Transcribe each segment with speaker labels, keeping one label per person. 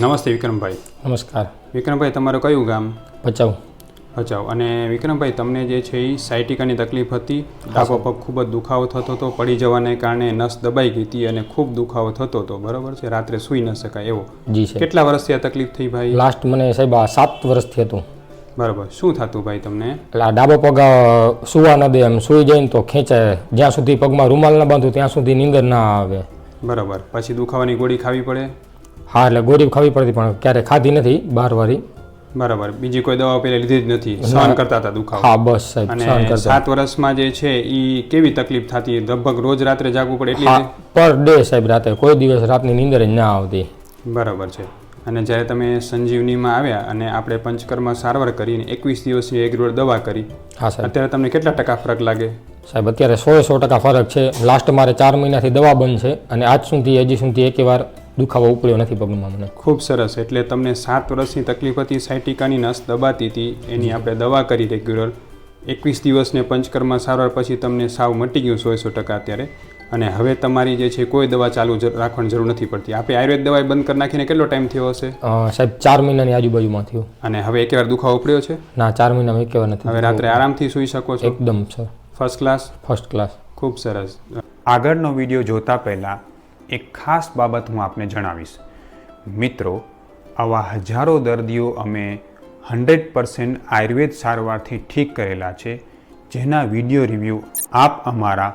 Speaker 1: નમસ્તે વિક્રમભાઈ.
Speaker 2: નમસ્કાર.
Speaker 1: વિક્રમભાઈ તમારું કયું ગામ?
Speaker 2: ભચાઉ.
Speaker 1: ભચાઉ. અને વિક્રમભાઈ તમને જે છે એ સાયટિકાની તકલીફ હતી ડાબો પગ ખૂબ જ દુખાવો થતો હતો પડી જવાને કારણે નસ દબાઈ ગઈ હતી અને ખૂબ દુખાવો થતો હતો. બરાબર છે? રાત્રે સૂઈ ન શકાય એવો.
Speaker 2: જી છે
Speaker 1: કેટલા વર્ષથી આ તકલીફ થઈ ભાઈ?
Speaker 2: લાસ્ટ મને સાહેબ આ સાત વર્ષથી હતું.
Speaker 1: બરાબર. શું થતું ભાઈ તમને?
Speaker 2: એટલે ડાબો પગ સુવા ન દે એમ સૂઈ જાય ને તો ખેંચાય. જ્યાં સુધી પગમાં રૂમાલ ન બાંધું ત્યાં સુધી નીંદર ના આવે.
Speaker 1: બરાબર. પછી દુખાવાની ગોળી ખાવી પડે?
Speaker 2: હા એટલે ગોળી ખાવી પડતી પણ ક્યારે ખાધી નથી બાર વારી.
Speaker 1: બરાબર. બીજી કોઈ દવા પહેલા લીધી જ નથી. સહન કરતા હતા દુખાવો.
Speaker 2: હા બસ સાહેબ સહન કરતા
Speaker 1: સાત વર્ષમાં જે છે એ કેવી તકલીફ થતી? લગભગ રોજ રાત્રે જાગવું પડે એટલી
Speaker 2: પર ડે સાહેબ રાતે. કોઈ દિવસ રાતની નીંદર જ ના આવતી.
Speaker 1: બરાબર છે. અને જ્યારે તમે સંજીવનીમાં આવ્યા અને આપણે પંચકર્મ સારવાર કરીને એકવીસ દિવસની એક રોડ દવા કરી
Speaker 2: હા સાહેબ.
Speaker 1: અત્યારે તમને કેટલા ટકા ફરક લાગે?
Speaker 2: સાહેબ અત્યારે સો સો ટકા ફરક છે. લાસ્ટ મારે ચાર મહિનાથી દવા બંધ છે અને આજ સુધી હજી સુધી એક વાર દુખાવો ઉપડ્યો નથી પગમાં મને.
Speaker 1: ખૂબ સરસ. એટલે તમને સાત વર્ષની તકલીફ હતી સાયટિકાની નસ દબાતી હતી એની આપણે દવા કરી રેગ્યુલર એકવીસ દિવસને પંચકર્મ સારવાર પછી તમને સાવ મટી ગયું સો સો ટકા અત્યારે. અને હવે તમારી જે છે કોઈ દવા ચાલુ રાખવાની જરૂર નથી પડતી. આપણે આયુર્વેદ દવા બંધ કરી નાખીને કેટલો ટાઈમ થયો હશે?
Speaker 2: સાહેબ ચાર મહિનાની આજુબાજુમાં થયો.
Speaker 1: અને હવે એકવાર દુખાવો ઉપડ્યો છે?
Speaker 2: ના ચાર મહિનામાં એક વાર નથી
Speaker 1: હવે રાત્રે આરામથી સૂઈ શકો છો?
Speaker 2: એકદમ sir.
Speaker 1: First class
Speaker 2: first class
Speaker 1: ખૂબ સરસ. આગળનો વીડિયો જોતા પહેલાં એક ખાસ બાબત હું આપને જણાવીશ. મિત્રો આવા હજારો દર્દીઓ અમે હંડ્રેડ પર્સન્ટ આયુર્વેદ સારવારથી ઠીક કરેલા છે જેના વીડિયો રિવ્યૂ આપ અમારા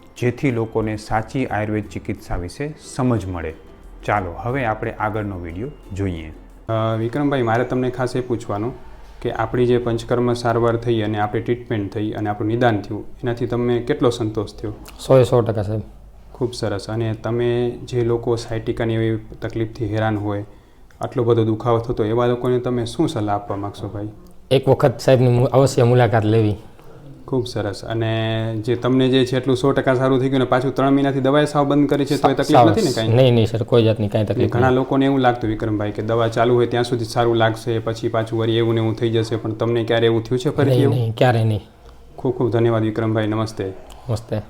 Speaker 1: જેથી લોકોને સાચી આયુર્વેદ ચિકિત્સા વિશે સમજ મળે. ચાલો હવે આપણે આગળનો વીડિયો જોઈએ.
Speaker 3: વિક્રમભાઈ મારે તમને ખાસ એ પૂછવાનું કે આપણી જે પંચકર્મ સારવાર થઈ અને આપણી ટ્રીટમેન્ટ થઈ અને આપણું નિદાન થયું એનાથી તમને કેટલો સંતોષ થયો?
Speaker 2: સો એ સો ટકા સાહેબ.
Speaker 3: ખૂબ સરસ. અને તમે જે લોકો સાયટિકાની એવી તકલીફથી હેરાન હોય આટલો બધો દુખાવો થતો એવા લોકોને તમે શું સલાહ આપવા માગશો ભાઈ?
Speaker 2: એક વખત સાહેબની અવશ્ય મુલાકાત લેવી.
Speaker 3: ખૂબ સરસ. અને જે તમને જે છે એટલું સો ટકા સારું થઈ ગયું ને પાછું ત્રણ મહિનાથી દવા સાવ બંધ કરી છે તો એ તકલીફ નથી ને કાંઈ?
Speaker 2: નહીં નહીં સર કોઈ જાતની કાંઈ તકલીફ
Speaker 3: ઘણા લોકોને એવું લાગતું વિક્રમભાઈ કે દવા ચાલુ હોય ત્યાં સુધી સારું લાગશે પછી પાછું વળી એવું ને એવું થઈ જશે પણ તમને ક્યારે એવું થયું છે
Speaker 2: ફરી ક્યારે નહીં.
Speaker 3: ખૂબ ખૂબ ધન્યવાદ વિક્રમભાઈ નમસ્તે.
Speaker 2: નમસ્તે.